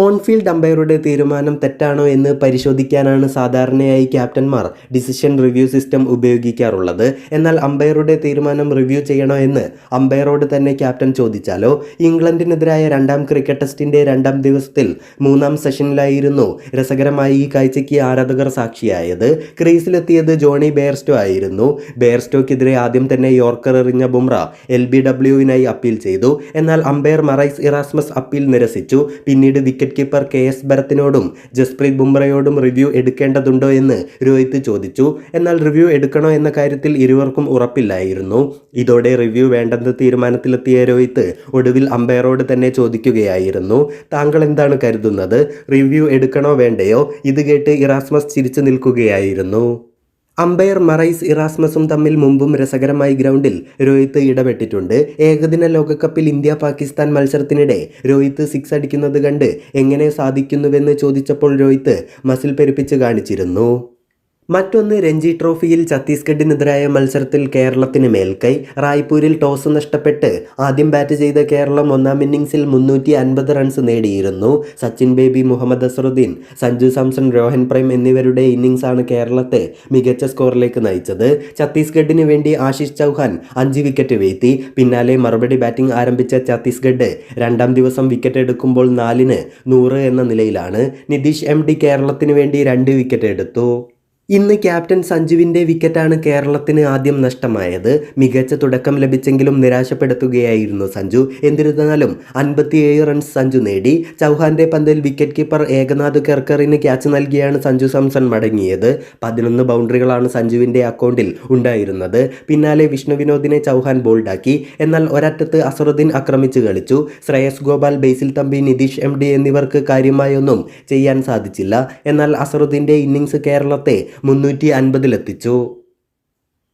On field അമ്പയറുടെ തീരുമാനം തെറ്റാണോ എന്ന് പരിശോധിക്കാനാണ് സാധാരണയായി ക്യാപ്റ്റന്മാർ ഡിസിഷൻ റിവ്യൂ സിസ്റ്റം ഉപയോഗിക്കാറുള്ളത്. എന്നാൽ അമ്പയറുടെ തീരുമാനം റിവ്യൂ ചെയ്യണോ എന്ന് അമ്പയറോട് തന്നെ ക്യാപ്റ്റൻ ചോദിച്ചാലോ? ഇംഗ്ലണ്ടിനെതിരായ രണ്ടാം ക്രിക്കറ്റ് ടെസ്റ്റിന്റെ രണ്ടാം ദിവസത്തിൽ മൂന്നാം സെഷനിലായിരുന്നു രസകരമായി ഈ കാഴ്ചയ്ക്ക് ആരാധകർ സാക്ഷിയായത്. ക്രീസിലെത്തിയത് ജോണി ബെയർസ്റ്റോ ആയിരുന്നു. ബെയർസ്റ്റോക്കെതിരെ ആദ്യം തന്നെ യോർക്കർ എറിഞ്ഞ ബുംറ എൽ ബി ഡബ്ല്യുവിനായി അപ്പീൽ ചെയ്തു. എന്നാൽ അമ്പയർ മറൈസ് ഇറാസ്മസ് അപ്പീൽ നിരസിച്ചു. പിന്നീട് വിക്കറ്റ് കീപ്പർ കെ എസ് ഭരത്തിനോടും ജസ്പ്രീത് ബുംറയോടും റിവ്യൂ എടുക്കേണ്ടതുണ്ടോ എന്ന് രോഹിത് ചോദിച്ചു. എന്നാൽ റിവ്യൂ എടുക്കണോ എന്ന കാര്യത്തിൽ ഇരുവർക്കും ഉറപ്പില്ലായിരുന്നു. ഇതോടെ റിവ്യൂ വേണ്ടെന്ന തീരുമാനത്തിലെത്തിയ രോഹിത് ഒടുവിൽ അമ്പയറോട് തന്നെ ചോദിക്കുകയായിരുന്നു. താങ്കൾ എന്താണ് കരുതുന്നത്? റിവ്യൂ എടുക്കണോ വേണ്ടയോ? ഇത് കേട്ട് ഇറാസ്മസ് ചിരിച്ചു നിൽക്കുകയായിരുന്നു. അമ്പയർ മറൈസ് ഇറാസ്മസും തമ്മിൽ മുമ്പും രസകരമായി ഗ്രൗണ്ടിൽ രോഹിത് ഇടപെട്ടിട്ടുണ്ട്. ഏകദിന ലോകകപ്പിൽ ഇന്ത്യ പാകിസ്ഥാൻ മത്സരത്തിനിടെ രോഹിത് സിക്സ് അടിക്കുന്നത് കണ്ട് എങ്ങനെ സാധിക്കുന്നുവെന്ന് ചോദിച്ചപ്പോൾ രോഹിത് മസിൽ പെരുപ്പിച്ച് കാണിച്ചിരുന്നു. മറ്റൊന്ന് രഞ്ജി ട്രോഫിയിൽ ഛത്തീസ്ഗഡിനെതിരായ മത്സരത്തിൽ കേരളത്തിന് മേൽക്കൈ. റായ്പൂരിൽ ടോസ് നഷ്ടപ്പെട്ട് ആദ്യം ബാറ്റ് ചെയ്ത കേരളം ഒന്നാം ഇന്നിംഗ്സിൽ മുന്നൂറ്റി അൻപത് റൺസ് നേടിയിരുന്നു. സച്ചിൻ ബേബി മുഹമ്മദ് അസറുദ്ദീൻ സഞ്ജു സാംസൺ രോഹൻ പ്രൈം എന്നിവരുടെ ഇന്നിംഗ്സാണ് കേരളത്തെ മികച്ച സ്കോറിലേക്ക് നയിച്ചത്. ഛത്തീസ്ഗഡിന് വേണ്ടി ആശിഷ് ചൗഹാൻ അഞ്ച് വിക്കറ്റ് വീഴ്ത്തി. പിന്നാലെ മറുപടി ബാറ്റിംഗ് ആരംഭിച്ച ഛത്തീസ്ഗഡ് രണ്ടാം ദിവസം വിക്കറ്റ് എടുക്കുമ്പോൾ നാലിന് നൂറ് എന്ന നിലയിലാണ്. നിതീഷ് എം ഡി കേരളത്തിന് വേണ്ടി രണ്ട് വിക്കറ്റ് എടുത്തു. ഇന്ന് ക്യാപ്റ്റൻ സഞ്ജുവിന്റെ വിക്കറ്റാണ് കേരളത്തിന് ആദ്യം നഷ്ടമായത്. മികച്ച തുടക്കം ലഭിച്ചെങ്കിലും നിരാശപ്പെടുത്തുകയായിരുന്നു സഞ്ജു. എന്നിരുന്നാലും അൻപത്തിയേഴ് റൺസ് സഞ്ജു നേടി. ചൗഹാന്റെ പന്തിൽ വിക്കറ്റ് കീപ്പർ ഏകനാഥ് കെർക്കറിന് ക്യാച്ച് നൽകിയാണ് സഞ്ജു സാംസൺ മടങ്ങിയത്. പതിനൊന്ന് ബൗണ്ടറികളാണ് സഞ്ജുവിന്റെ അക്കൗണ്ടിൽ ഉണ്ടായിരുന്നത്. പിന്നാലെ വിഷ്ണു വിനോദിനെ ചൗഹാൻ ബോൾഡാക്കി. എന്നാൽ ഒരറ്റത്ത് അസറുദ്ദീൻ ആക്രമിച്ച് കളിച്ചു. ശ്രേയസ് ഗോപാൽ ബേസിൽ തമ്പി നിതീഷ് എം ഡി എന്നിവർക്ക് കാര്യമായൊന്നും ചെയ്യാൻ സാധിച്ചില്ല. എന്നാൽ അസറുദ്ദീന്റെ ഇന്നിങ്സ് കേരളത്തെ മുന്നൂറ്റി അൻപതിലെത്തിച്ചു.